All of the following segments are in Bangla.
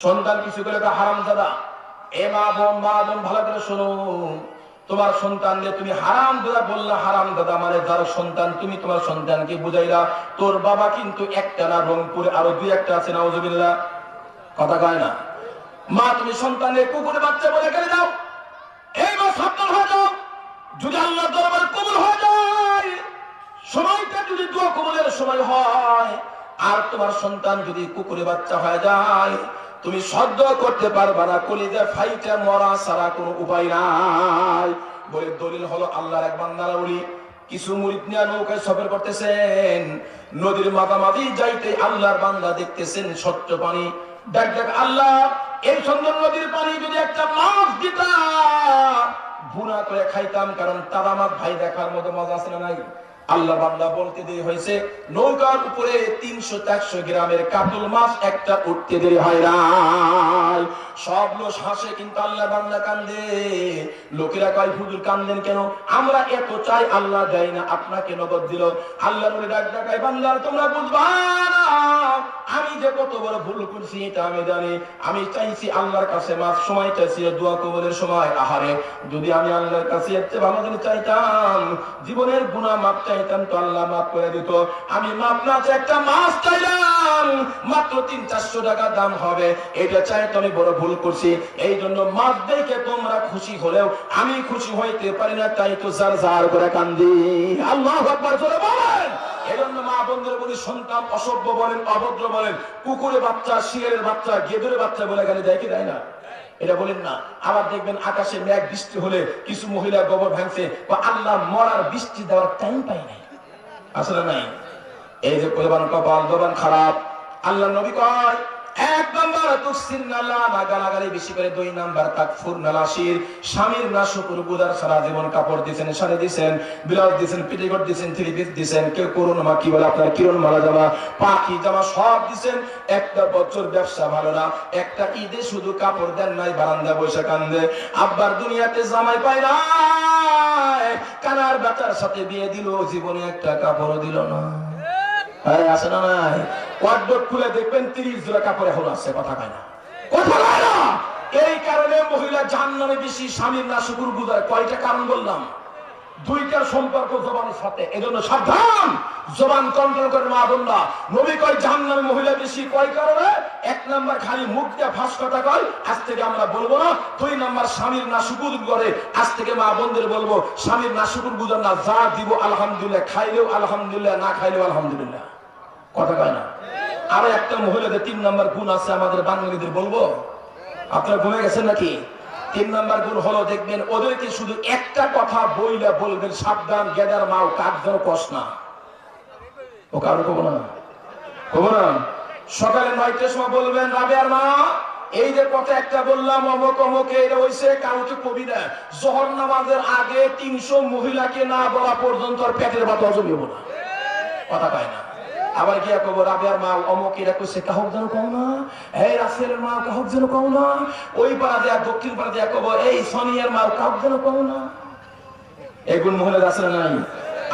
সন্তান কিছু করে হারাম দাদা এ মা বোন মা বোন, ভালো করে শোনো। তোমার সন্তানকে তুমি হারাম দাদা বললা, হারাম দাদা মানে যার সন্তান তুমি তোমার সন্তানকে বুঝাইলা, তোর বাবা কিন্তু একটা না, রংপুরে আরও দুই একটা আছে, নাউজুবিল্লাহ। কথা কয় না? মা, তুমি সন্তানের কুকুরে বাচ্চা বলে গেলে যাও এই মা, সাবধান হয়ে যাও। যদি আল্লাহ দরবার কবুল হয়ে যায়, সময়টা যদি দোয়া কবুলের সময় হয়, আর তোমার সন্তান যদি কুকুরে বাচ্চা হয়ে যায় তুমি সহ্য করতে পারবা না। কলিজা ফাইটা মরা ছাড়া কোনো উপায় নাই। বলে দলিল হলো আল্লাহর এক বান্দারা বলি, কিছু মুরিদ নিয়ে নৌকায় সফর করতেছেন। নদীর মাঝামাঝি যাইতে আল্লাহর বান্দা দেখতেছেন স্বচ্ছ পানি। ডাক ডাক আল্লাহ, এই সুন্দর নদীর পানি যদি একটা মাছ দিতা, ভুনা করে খাইতাম, কারণ তারা মাছ ভাই দেখার মতো মজা আছে না নাই? আল্লাহ বান্দা বলতে দেরি হয়েছে, নৌকার উপরে তিনশো চারশো গ্রামের কাতল মাছ একটা উঠতে দেরি হয় না সব লোক হাসে, কিন্তু আল্লাহ বান্দা কান্দে। লোকেরা কয়, হুজুর, কান্দেন কেন? আমরা এত চাই, আল্লাহ দেয় না, আপনাকে নগদ দিল। আল্লাহ বলে ডাক বান্দার তোমরা বুঝবা আমি যে কত বড় ভুল করছি, এটা আমি জানি। আমি চাইছি আল্লাহর কাছে মাছ সময় চাইছি দোয়া কবলের সময়। আহারে, যদি আমি আল্লাহর কাছে ভালো জিনিস চাইতাম, জীবনের গুণা মাপ চাইতাম তো আল্লাহ মাফ করে দিত। আমি মাপ না একটা মাছ চাইলাম, মাত্র তিন চারশো টাকা দাম হবে। এটা চাই তো আমি বড় ভুল করছি। এই জন্য মাছ দেখে তোমরা খুশি হলেও আমি খুশি হইতে পারি না, তাই তো যার যার করে কান্দি। আল্লাহ আকবার, জোরে বলেন। এজন্য মা বন্ধুর বলি, সন্তান অসভ্য বলেন, অভদ্র বলেন কুকুরে বাচ্চা, শিয়ালের বাচ্চা গেদুরে বাচ্চা বলে গেলে দেয় কি দেয় না? এটা বলেন না, আবার দেখবেন আকাশে মেঘ বৃষ্টি হলে কিছু মহিলা গোবর ভাঙছে বা আল্লাহ মরার বৃষ্টি দেওয়ার টাইম পাই নাই। আসলে নাই? এই যে কপাল দোবান খারাপ, আল্লাহ নবী কয় এক নাম্বার নালা না গালাগালি বেশি করে দুই নাম্বার তাকফুর নালাশির স্বামীর না শুকুর সারা জীবন কাপড় দিছেন দিছেন, ব্লাউজ দিছেন দিছেন, থ্রি পিস দিছেন, কেউ করুন মা, কি বলে আপনার, কিরণ মালা জামা, পাখি জামা সব দিছেন। একটা বছর ব্যবসা ভালো না, একটা ঈদে শুধু কাপড় দেন নাই বারান্দা বৈশা কান্দে। আব্বার দুনিয়াতে জামাই পায় না কানার বাচ্চার সাথে বিয়ে দিল, জীবনে একটা কাপড় দিল না। আরে, আছে না নাই? ওয়ার্ডবোর্ড খুলে দেখবেন তিরিশ জোড়া কাপড় এখন আছে, কথা কয় না। কথা কয় না! এই কারণে মহিলা জাহান নামে বেশি স্বামীর না শুকুর বুঝায় কয়টা কারণ বললাম? দুইটার সম্পর্ক জবানের সাথে, এজন্য সাবধান! জবান কন্ট্রোল করে মা বোনরা। নবী কয় জাহান নামে মহিলা বেশি কয় কারণে? এক নাম্বার খালি মুখ দিয়ে ফাঁস কথা কয়, আজ থেকে আমরা বলব না। দুই নাম্বার, স্বামীর না শুকুর করে, আজ থেকে মা বোনদের বলব, স্বামীর না শুকুর বুঝার না, যা দিব আলহামদুলিল্লাহ, খাইলেও আলহামদুলিল্লাহ, না খাইলেও আলহামদুলিল্লাহ। কথা কয় না? আরও একটা মহিলাদের তিন নাম্বার গুণ আছে আমাদের বাঙালিদের বলব। আপনারা ঘুমে গেছেন নাকি? তিন নাম্বার গুণ হলো দেখবেন ওদেরকে শুধু একটা কথা বইলে বলবেন, সাবধান, গেদার মাও কাক যেন কষ না। ও কারও কব না? কব না? সকালে নয়টার সময় বলবেন রাবেয়ার মা, এই যে কথা একটা বললাম, অমক, অমকে এটা হইছে কাউকে কবি না জহর নামাজের আগে তিনশো মহিলাকে না বলা পর্যন্ত আর পেটের বাত অজমিব না। কথা পায় না। আবার গিয়া কব রাবিয়ার মা অমুক এরা কইছে, কাহক যেন কও না? এই রাসেলের মা কাহক যেন কও না? ওই পাড়া দেয়া, দক্ষিণ পাড়া দেয়া কব এই সনিয়ার মা কাহক যেন কও না? এগুন মহিলা আছে নাই?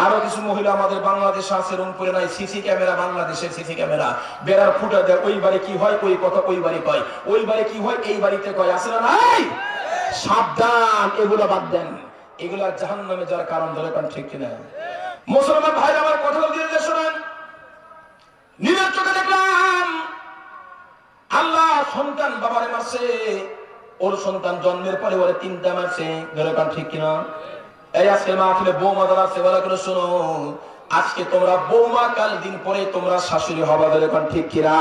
আরও কিছু মহিলা আমাদের বাংলাদেশ আছে রংপুরে নাই, সিসি ক্যামেরা, বাংলাদেশের সিসি ক্যামেরা। বেড়ার ফুটা দেয়, ওই বাড়ি কি হয় ওই কথা ওই বাড়ি কয়? ওই বাড়ি কি হয়, এই বাড়িতে কয়? আছে না নাই? সাবধান, এগুলো বাদ দেন। এগুলা জাহান নামে যার কারণ ধরে কারণ ঠিক কিনা? মুসলমান ভাই আমার কথা শোনেন নিজের চোখে দেখলাম, আল্লাহ সন্তান বাবারে মারছে, ওর সন্তান জন্মের পরে ওরে তিনটা মারছে। ধরে কান ঠিক কিনা? এই আজকে মাহফিলে বৌমা যারা আছে, বলা করে শোনো, আজকে তোমরা বৌমা, কাল দিন পরে তোমরা শাশুড়ি হবা, ধরে কান ঠিক কিনা?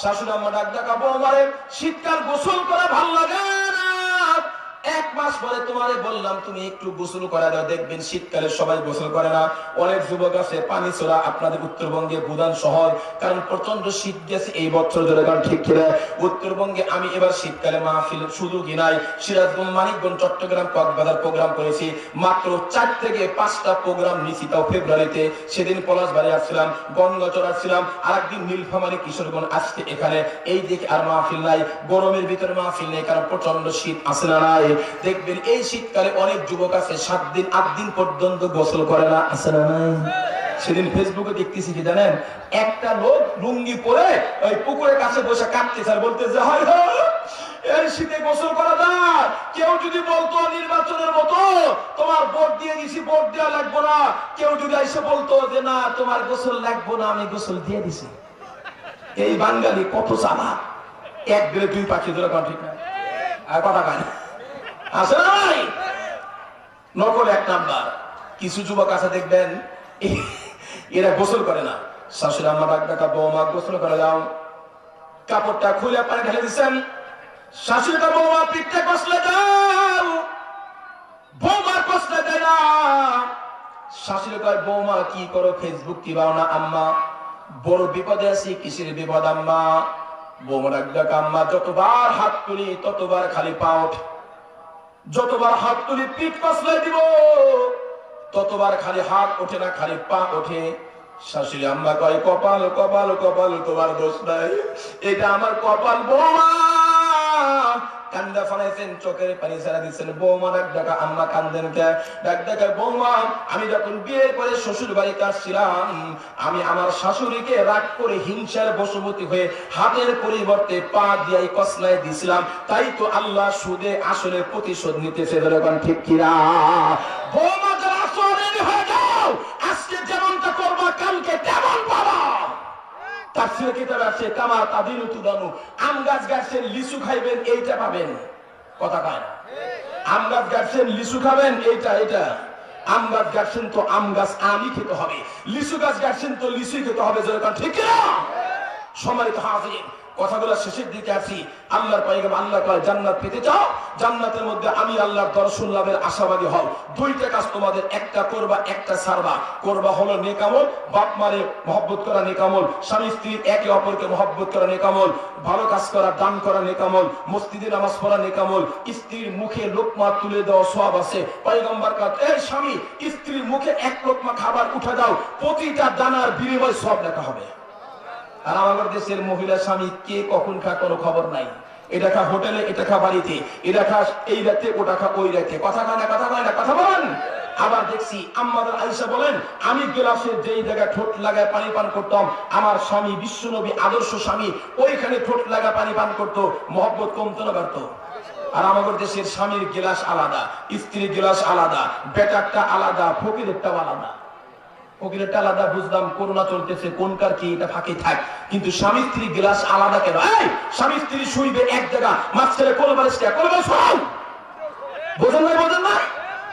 শাশুড়ি আম্মা ডাক ডাকা বৌমারে শীতকাল গোসল করা ভালো লাগে। এক মাস পরে তোমারে বললাম, তুমি একটু গোসল করা দাও। দেখবেন শীতকালে সবাই গোসল করে না। অনেক যুবক আছে, পানি ছোড়া আপনাদের উত্তরবঙ্গে বুদান শহর, কারণ প্রচণ্ড শীত গেছে এই বছর ধরে, কারণ ঠিক ছিল উত্তরবঙ্গে আমি এবার শীতকালে মাহফিল শুধু গিনাই। সিরাজগঞ্জ, মানিকগঞ্জ, চট্টগ্রাম, কক্সবাজার প্রোগ্রাম করেছি। মাত্র চার থেকে পাঁচটা প্রোগ্রাম নিছি তাও ফেব্রুয়ারিতে। সেদিন পলাশবাড়ি আসছিলাম, গঙ্গাচর আসছিলাম আর একদিন নীলফামারি কিশোরগঞ্জ আসছে এখানে। এই দিকে আর মাহফিল নাই, গরমের ভিতরে মাহফিল নেই, কারণ প্রচণ্ড শীত আসে না নাই। দেখবেন এই শীতকালে অনেক যুবক আছে, সাত দিন, আট দিন পর্যন্ত গোসল করে না। না সেদিন ফেসবুকে দেখতেছি কি জানেন? একটা লোক লুঙ্গি পরে ওই পুকুরের কাছে বসে কাঁদতেছে আর বলতেছে হয় শীতে গোসল করা কেউ যদি বলতো নির্বাচনের মতো, তোমার ভোট দিয়ে দিছি, ভোট দেওয়া লাগবো না। কেউ যদি এসে বলতো যে, না, তোমার গোসল লাগবো না, আমি গোসল দিয়ে দিছি। এই বাঙালি কত চালা এক দুই পাখি ধরে ঠিক না? আর কথা আছে না ভাই নকল এক নাম্বার। কিছু যুবক আছে দেখবেন, এরা গোসল করে না। শাশুড়ি আম্মা ডাক ডাকা, বৌমা গোসল করে যাও কাপড়টা খুলে পানি ঢেলে দিচ্ছেন। শাশুড়িটা বৌমা পিঠটা কষলে যাও বৌমার কষলে দেয় না। শাশুড়ি কয়, বৌমা, কি করো ফেসবুক দিবাও না, আম্মা? বড় বিপদে আছি, কিসের বিপদ, আম্মা? বৌমা ডাক ডাকা, আম্মা, যতবার হাত তুলি, ততবার খালি পা ওঠে। যতবার হাত তুলি পিঠ কসলে দিব, ততবার খালি হাত ওঠে না, খালি পা ওঠে। শাশুড়ি আম্মা কয়, কপাল কপাল কপাল, তোমার দোষ নাই। এটা আমার কপাল বৌমা। কান্দা ফানাইছেন চোখের পানি ছাড়া দিচ্ছেন বৌমা ডাক ডাকা, আম্মা কান্দেন কে? ডাক ডাকা, বৌমা, আমি যখন বিয়ের পরে শ্বশুর বাড়িতে আসছিলাম, আমি আমার শাশুড়িকে রাগ করে হিংসার বশবর্তী হয়ে হাতের পরিবর্তে পা দিয়াই কসলায় দিছিলাম। তাই তো আল্লাহ সুদে আসলে প্রতিশোধ নিতেছে ধরেন ঠিক কিরা বৌমা, যারা আসলে হয়ে যাও, আজকে যেমনটা করবা, কালকে তেমন পাবা। তাফসিরে কিতাবে আছে, কামা তাদিনু তুদানু আম গাছ গাছের লিচু খাইবেন, এইটা পাবেন। কথা কয় আম গাছ গাছের লিচু খাবেন, এইটা এটা আম গাছ গাছেন তো আম গাছ আমই খেতে হবে। লিচু গাছ গাছেন তো লিচুই খেতে হবে যেরকম ঠিক সম্মানিত হাজির কথাগুলো শেষের দিকে আছি। আল্লাহর পাইগাম আল্লাহ জান্নাত পেতে চাও? জান্নাতের মধ্যে আমি আল্লাহর দর্শন লাভের আশাবাদী দুইটা কাজ তোমাদের, একটা করবা, একটা ছাড়বা। করবা হলো নেকামল, বাপ মারে মহব্বত করা নেকামল, স্বামী একে অপরকে মহব্বত করা নেকামল, ভালো কাজ করা, দান করা নেকামল, মসজিদে নামাজ পড়া নেকামল, স্ত্রীর মুখে লোকমা তুলে দেওয়া সব আছে। পয়গম্বর কাজ এই স্বামী, স্ত্রীর মুখে এক লোকমা খাবার উঠে দাও, প্রতিটা দানার বিনিময় সব লেখা হবে। আর আমাদের দেশের মহিলা স্বামী কে কখন খা, কোনো খবর নাই। এটা খা হোটেলে, এটা খা বাড়িতে, এটা খা এই রাতে, ওটা খা ওই রাতে। কথা কয় না, কথা কয় না, কথা বলেন। আবার দেখছি আমাদের আইসা বলেন, আমি গ্লাসে যেই জায়গায় ঠোঁট লাগায় পানি পান করতাম, আমার স্বামী বিশ্বনবী আদর্শ স্বামী, ওইখানে ঠোঁট লাগা পানি পান করতো, মহব্বত কমতো না পারতো আর আমাদের দেশের স্বামীর গিলাস আলাদা, স্ত্রীর গিলাস আলাদা, বেটারটা আলাদা, ফকিরেরটাও আলাদা। ফকিরেরটা আলাদা, বুঝলাম করোনা চলতেছে কোনকার কি, এটা ফাঁকে থাক। কিন্তু স্বামী স্ত্রী গ্লাস আলাদা কেন? এই, স্বামী স্ত্রী শুইবে এক জায়গা মাঝখানে কোলবালিশ কে? কোলবালিশ সব বোঝেন নাই, বোঝেন না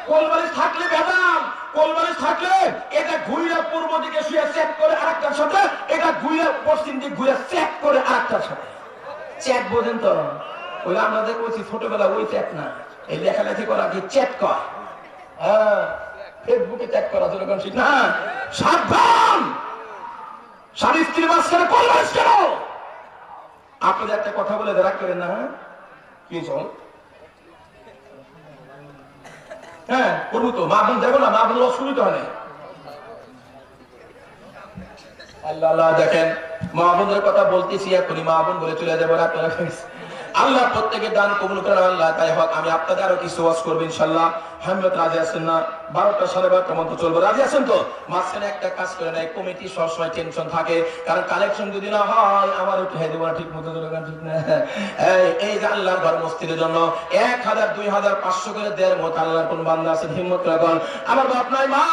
কোলবালিশ থাকলে বেদাম কোলবালিশ থাকলে এটা ঘুইরা পূর্ব দিকে শুয়ে চেক করে আরেকটার সাথে, এটা ঘুইরা পশ্চিম দিকে ঘুরে চেক করে আরেকটার সাথে। চেক বোঝেন তো? ওই আমরা করছি ছোটবেলা ওই চেক না। এই লেখালেখি করা কি চেক কর হ্যাঁ। ফেসবুকে চেক করা যেরকম ঠিক না, সাবধান! স্বামী স্ত্রীর মাঝখানে কোলবালিশ কেন? আপনাদের একটা কথা বলে রাগ করেন না হ্যাঁ? কি হ্যাঁ করব তো। মা বোন যাব না, মা বোন অসুবিধা হয় না আল্লাহ আল্লাহ, দেখেন, মা বোনদের কথা বলতেছি, এখনই মা বোন বলে চলে যাব আপনারা আল্লাহ প্রত্যেকের দান কবুল করেন, আল্লাহ তাই হোক, আমি আপনাদের আরও কিছু ওয়াজ করব ইনশাল্লাহ হামিদ রাজি আছেন না? বারোটা সাড়ে বারোটার মতো চলবে। রাজি আছেন তো? মাঝখানে একটা কাজ করে নেয়, কমিটি সবসময় টেনশন থাকে, কারণ কালেকশন যদি না হয়, আমার হেঁটে দেবো না ঠিক মতো ঠিক না? এই যে আল্লাহর ঘর মসজিদের জন্য এক হাজার, দুই হাজার, পাঁচশো করে দেড় মতো আল্লাহর কোন বান্দা আছেন, হিম্মত রাখুন আমার বাপ নাই, মা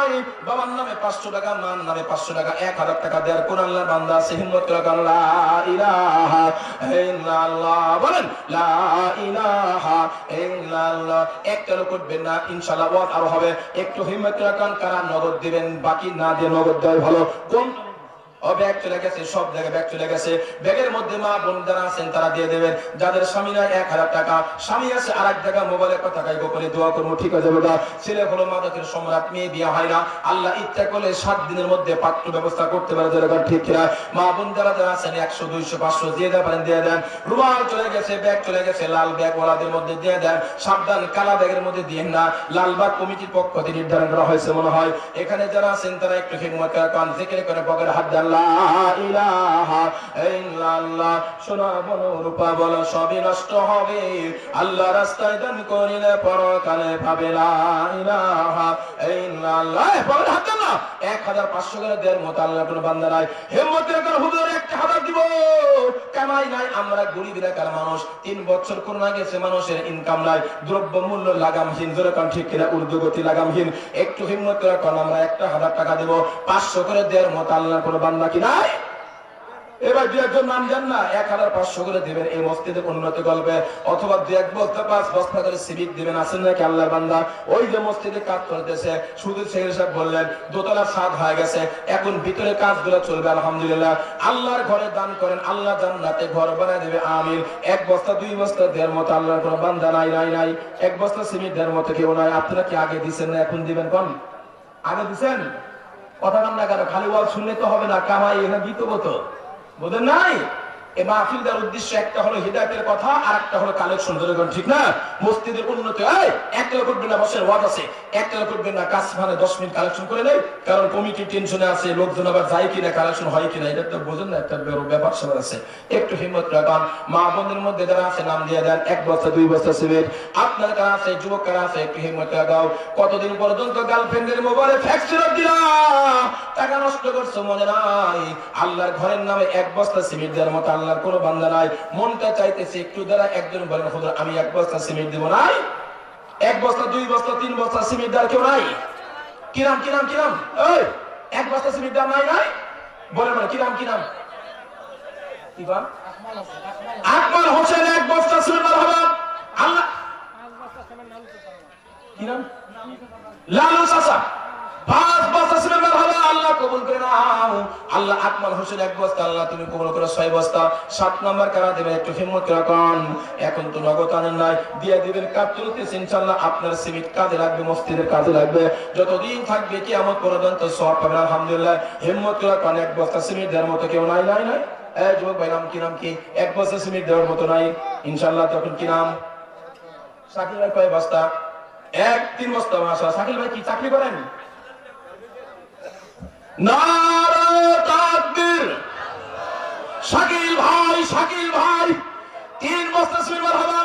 নাই। বাবার নামে পাঁচশো টাকা, মার নামে পাঁচশো টাকা, এক হাজার টাকা কোন আল্লাহ বান্দা হিম্মত লা বলেন একটা লোক না ইনশাল্লাহ আরও হবে। একটু হিম্মত রাখান কারা নগদ দিবেন, বাকি না দিয়ে নগদ দেয় ভালো। কোন ও ব্যাগ চলে গেছে, সব জায়গায় ব্যাগ চলে গেছে। ব্যাগের মধ্যে মা বোন যারা আছেন তারা দিয়ে দেবেন। যাদের এক হাজার টাকা। স্বামী আছে আর এক জায়গায় কথা করে দোয়া করব, ঠিক হয়ে যাবে না ছেলে হলো সম্রাট, মেয়ে হয় না। আল্লাহ ইচ্ছা করলে সাত দিনের মধ্যে পাত্র ব্যবস্থা করতে পারে যেরকম ঠিক মা বোন যারা যারা আছেন, একশো, দুইশো, পাঁচশো, দিয়ে পারেন, দিয়ে দেন। রুমাল চলে গেছে, ব্যাগ চলে গেছে, লাল ব্যাগ ওয়ালাদের মধ্যে দিয়ে দেন। সাবধান, কালা ব্যাগের মধ্যে দিয়ে না। লালবাগ কমিটির পক্ষ থেকে নির্ধারণ করা হয়েছে, মনে হয়। এখানে যারা আছেন, তারা একটু জিকির করে পকেটে হাত দেন সবই নষ্ট হবে। আল্লাহ রাস্তায় দান করিলে পরকালে পাবে লা ইলাহা পকেটে হাত না। এক হাজার পাঁচশো করে দেড় মতো আল্লাহ কোনো বান্দা নাই। হেমতের করে দিব। কামাই নাই আমরা গরিব এলাকার মানুষ? তিন বছর করোনা গেছে মানুষের ইনকাম নাই। দ্রব্য মূল্য লাগামহীন যেরকম ঠিক কিনা ঊর্ধ্বগতি লাগামহীন। একটু হিম্মত করে আমরা একটা হাজার টাকা দেবো। পাঁচশো করে দেড় মতো আল্লাহ কোনো বান্দা কি নাই? এবার দু একজন নাম জান না, এক হাজার পাঁচশো করে দিবেন এই মসজিদের উন্নতি গল্পে। অথবা দু এক বস্তা পাঁচ বস্তা করে সিভিক দিবেন, আছেন নাকি আল্লাহর বান্দা? ওই যে মসজিদে কাজ করতেছে শুধু সেই সাহেব বললেন, দোতলা সাত হয়ে গেছে, এখন ভিতরে কাজগুলো চলবে, আলহামদুলিল্লাহ। আল্লাহর ঘরে দান করেন, আল্লাহ জান্নাতে ঘর বানায় দেবে, আমিন। এক বস্তা, দুই বস্তা দেড় মতো আল্লাহর কোনো বান্দা নাই নাই নাই। এক বস্তা সিমেন্ট দেড় মতো কেউ নাই। আপনারা কি আগে দিচ্ছেন না এখন দিবেন কোন? আগে দিছেন? কথা কান না কেন? খালি ওয়াজ শুনলে তো হবে না, কামাই এখানে দিতে হতো। বোঝেন নাই উদ্দেশ্য একটা হলো হৃদায়তের কথা আর একটা হলো ঠিক না? মসজিদের উন্নতি হয় না বসের ওয়াজ আছে না কাজ মানে দশ মিনিট কালেকশন করে নেই, কারণ কমিটি টেনশনে আছে, লোকজন আবার যায় কিনা, কালেকশন হয় কিনা, এটা তো বোঝেন না, একটা ব্যাপার সবার আছে। একটু হিম্মত রাখান, মা বোনদের মধ্যে যারা আছে, নাম দিয়ে দেন, এক বস্তা, দুই বস্তা সিমেন্ট। আপনার কারা আছে, যুবক কারা আছে, একটু হিম্মত রাখাও। কতদিন পর্যন্ত গার্লফ্রেন্ডের মোবাইলে ফ্যাক্সির দিলা? টাকা নষ্ট করছ, মনে নাই? আল্লাহর ঘরের নামে এক বস্তা সিমেন্ট দেওয়ার মতো আল্লাহর কোনো বান্দা নাই। মনটা চাইতেছে একটু দ্বারা একজন বলেন, হুজুর, আমি এক বস্তা সিমেন্ট দেবো নাই। এক বস্তা, দুই বস্তা, তিন বস্তা সিমেন্ট দেওয়ার কেউ নাই? কিরাম কিরাম কিরাম এই, এক বস্তা সিমেন্ট দেওয়া নাই নাই? বলে মানে কিরাম কিরাম কি বল আকমাল হোসেন এক বস্তা সিমেন্ট দেওয়ার হবে আল্লাহ কিরাম লালু চাচা পাঁচ বস্তা সিমেন্ট দেওয়ার হবে আল্লাহ কবুল করে নাও আল্লাহ হোসেন এক বস্তা, আল্লাহ তুমি কবুল ছয় বস্তা। সাত কারা একটু হিম্মত রাখুন এখন তো নগদ আনেন নাই। দিয়ে দিবেন চলতেছে ইনশাল্লাহ আপনার সিমিট কাজে লাগবে, মসজিদের কাজে লাগবে। যতদিন থাকবে কি আমার পর্যন্ত সব পাবেন, আলহামদুলিল্লাহ। হিম্মত রাখুন এক বস্তা সিমিট দেওয়ার মতো কেউ নাই নাই নাই। এই যুবক ভাই, নাম কি নাম কি? এক বস্তা সিমিট দেওয়ার মতো নাই। ইনশাল্লাহ তখন কি নাম? ভাই কয় বস্তা? এক, তিন বস্তা মাসা ভাই কি চাকরি করেন? নারে তাকবীর। শাকিল ভাই শাকিল ভাই, তিন বস্তা সিলভার হবে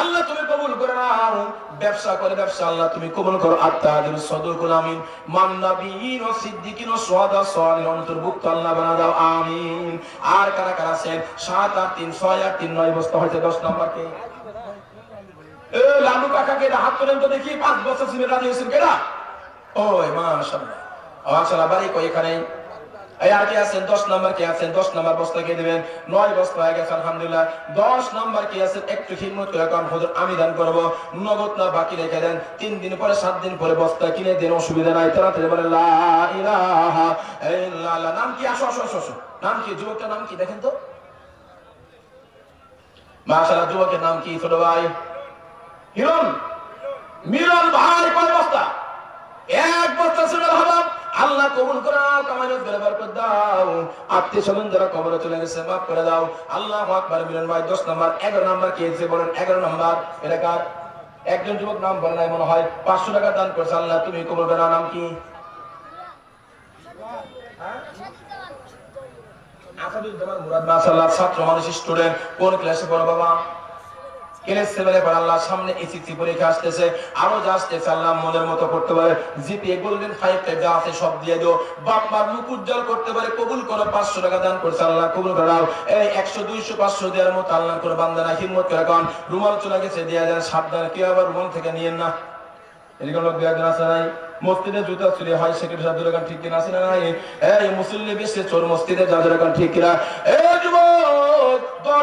আল্লাহ তুমি কবুল করে নাও। ব্যবসা করে ব্যবসা, আল্লাহ তুমি কবুল করো। আত্মাদিন সদকুল আমিন। মান ও সিদ্দিকিন ও সোহাদা সোহানের অন্তর্ভুক্ত আল্লাহ বানা দাও। আমিন। আর কারা কারা আছেন? সাত, আট, তিন, ছয়, আট, তিন, নয় বস্তা হয়েছে দশ নম্বর কে এ, লালু কাকাকে হাত তোলেন তো দেখি, পাঁচ বছর সিমেন্ট রাজি হয়েছেন কেনা ওই, মাশাআল্লাহ। মাশাআল্লাহ বাড়ি কই এখানে? এই কি আছেন? দশ নাম্বার কি আছেন? দশ নাম্বার বস্তা কে দিবেন? নয় বস্তা হয়ে গেছে, আলহামদুলিল্লাহ। দশ নাম্বার কি আছেন? একটু হিম্মত করে কারণ হুজুর, আমি দান করব। নগদ না বাকি রেখে দেন। তিন দিন পরে, সাত দিন পরে বস্তা কিনে দেন, অসুবিধা নাই। তাড়াতাড়ি বলে লা ইলাহা ইল্লাল্লাহ। নাম কি? আসো আসো আসো। নাম কি? যুবকটার নাম কি? দেখেন তো। মাশাআল্লাহ, যুবকের নাম কি? ছোট ভাই। হিরণ। মিলন ভাই কয় বস্তা এক বস্তা ছিল হারাম আল্লাহ কবুল করে নাও, কামাইয়ের করে বার দাও। আত্মীয় স্বজন যারা কবরে চলে গেছে, মাফ করে দাও। আল্লাহ আকবার, মিলন ভাই, দশ নম্বর, এগারো নম্বর কে এসে বলেন? এগারো নম্বর এলাকার একজন যুবক নাম বলে নাই মনে হয়। পাঁচশো টাকা দান করছে, আল্লাহ, তুমি কবুল করে নাম কি? আসাদুজ্জামান মুরাদ, মাশাআল্লাহ, ছাত্র মানুষ, স্টুডেন্ট, কোন ক্লাসে পড়ো বাবা? যা যা কারণ রুমাল চলে গেছে সাবধান। কেউ আবার রুমাল থেকে নিয়েন না। এরকম লোক আছে নাই? মসজিদে জুতা চুরি হয় রাখান ঠিক কিনা আছে না নাই? এই মুসল্লি বেশি চোর মসজিদে জাদু রাখান ঠিক কিনা? এই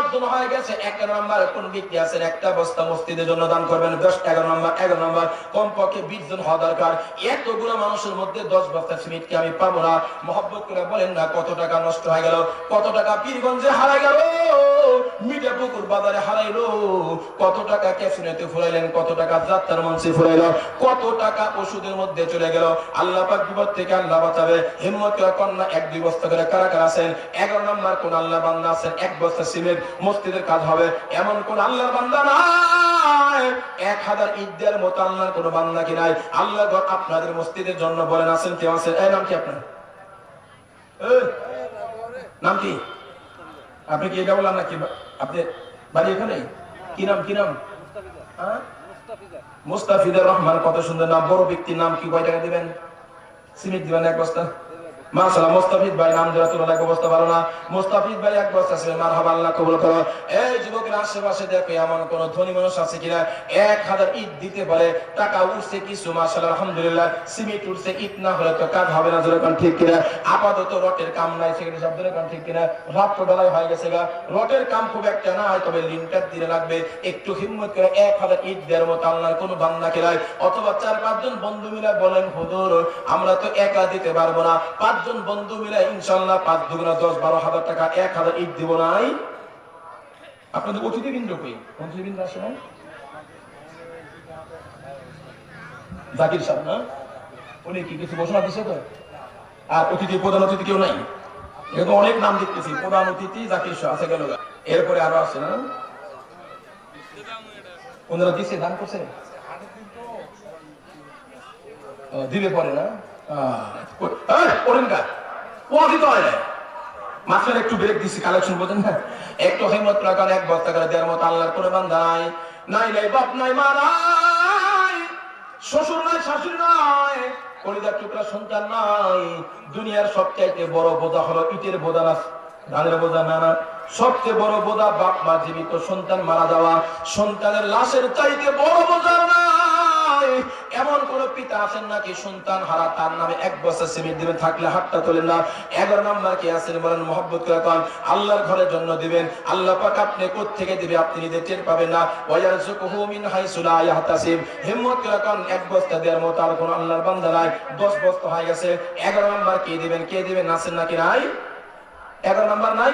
দশজন হয়ে গেছে। এক নম্বর কোন ব্যক্তি আছেন? একটা বস্তা মসজিদের জন্য দান করবেন। দশ, এগারো নম্বর এগারো নম্বর, কমপক্ষে বিশ জন হওয়া দরকার। এতগুলো মানুষের মধ্যে দশ বস্তা সিমেন্টকে আমি পাবো না? মহব্বত করে বলেন না, কত টাকা নষ্ট হয়ে গেল? কত টাকা পীরগঞ্জে হারা গেল? পুকুর বাজারে হারাইলো। কত টাকা ক্যাসিনোতে ফুরাইলেন, কত টাকা যাত্রার মঞ্চে ফুরাইলো, কত টাকা ওষুধের মধ্যে চলে গেল। আল্লাহ পাক বিপদ থেকে আল্লাহ বাঁচাবে। হিম্মত কন্যা এক দুই বস্তা করে কারা কারা আছেন। এগারো নম্বর কোন আল্লাহ বান্দা আছেন, এক বস্তা সিমেন্ট মসজিদের কাজ হবে। এমন কোন বান্দা নাই। এক হাজার ঈদের মতো আল্লাহর কোন বান্দা কি নাই? আল্লাহ আপনাদের মসজিদের জন্য বলেন, আছেন কেউ আছেন? এই নাম কি আপনার? নাম কি? আপনি কি এটা বললাম নাকি? আপনি বাড়ি এখানে? কি নাম কি নাম? হ্যাঁ? মুস্তাফিদুর রহমান, কত সুন্দর নাম, বড় ব্যক্তির নাম কি কয় টাকা দিবেন? সিমেন্ট দিবেন এক বস্তা? মাশাআল্লাহ মুস্তাফিদ ভাই, নাম তোমার এক অবস্থা ভালো না। ভাই, এক বস্তা ছিল, মারহাবা আল্লাহ কবুল করো। এই যুবকের আশেপাশে দেখো, এমন কোন ধনী মানুষ আছে কিনা? এক হাজার ইট দিতে পারে, টাকা উঠছে কিছু মাশাআল্লাহ আলহামদুলিল্লাহ। সিমেন্ট উঠছে ইট না হলে তো কাজ হবে না যেরকম ঠিক কিনা? আপাতত রটের কাম নাই, সেখানে সব ঠিক কিনা? রাত তো বেলায় হয়ে গেছে গা। রটের কাম খুব একটা না হয় তবে দিনে লাগবে। একটু হিম্মত করে এক হাজার ইট দেওয়ার মতো আল্লাহর কোনো বান্দা কেরায় অথবা চার পাঁচজন বন্ধু মিলে বলেন, হুজুর, আমরা তো একা দিতে পারব না। পাঁচজন বন্ধু মিলে ইনশাল্লাহ পাঁচ দুগুণা দশ, বারো হাজার টাকা, এক হাজার ইট দিব নাই। আপনাদের অতিথি কেন্দ্র কই? অতিথি কেন্দ্র আসে না জাকির সাহেব, না? উনি কি কিছু ঘোষণা দিছে তো? আর অতিথি প্রধান অতিথি কেউ নাই? এরকম অনেক নাম দেখতেছি। প্রধান অতিথি জাকির সাহেব, আছে গেল এরপরে আরও আছে, না? ওনারা দিছে দান করছে? দিবে পরে, না? দুনিয়ার সবচাইতে বড় বোঝা হলো ইটের বোঝা না, ধানের বোঝা না না। সবচেয়ে বড় বোঝা বাপ, মা, জীবিত সন্তান মারা যাওয়া। সন্তানের লাশের চাইতে বড় বোঝা নাই। এমন কোন পিতা আছেন নাকি? সন্তান হারা তার নামে এক বছর সিমেন্ট দিবেন থাকলে হাতটা তোলেন না এগারো নাম্বার কি আছেন বলেন মোহাম্মত করে কন, আল্লাহর ঘরের জন্য দিবেন। আল্লাহ পাক আপনি থেকে দিবে আপনি নিজে টের পাবেন না। ওয়ায়ারযুকুহু হিম্মত করে এক বস্তা দেওয়ার মতো আর কোন আল্লাহর বান্দা নাই। দশ বস্তা হয়ে গেছে। এগারো নাম্বার কে দিবেন কে দিবেন, আছেন নাকি নাই? এগারো নাম্বার নাই?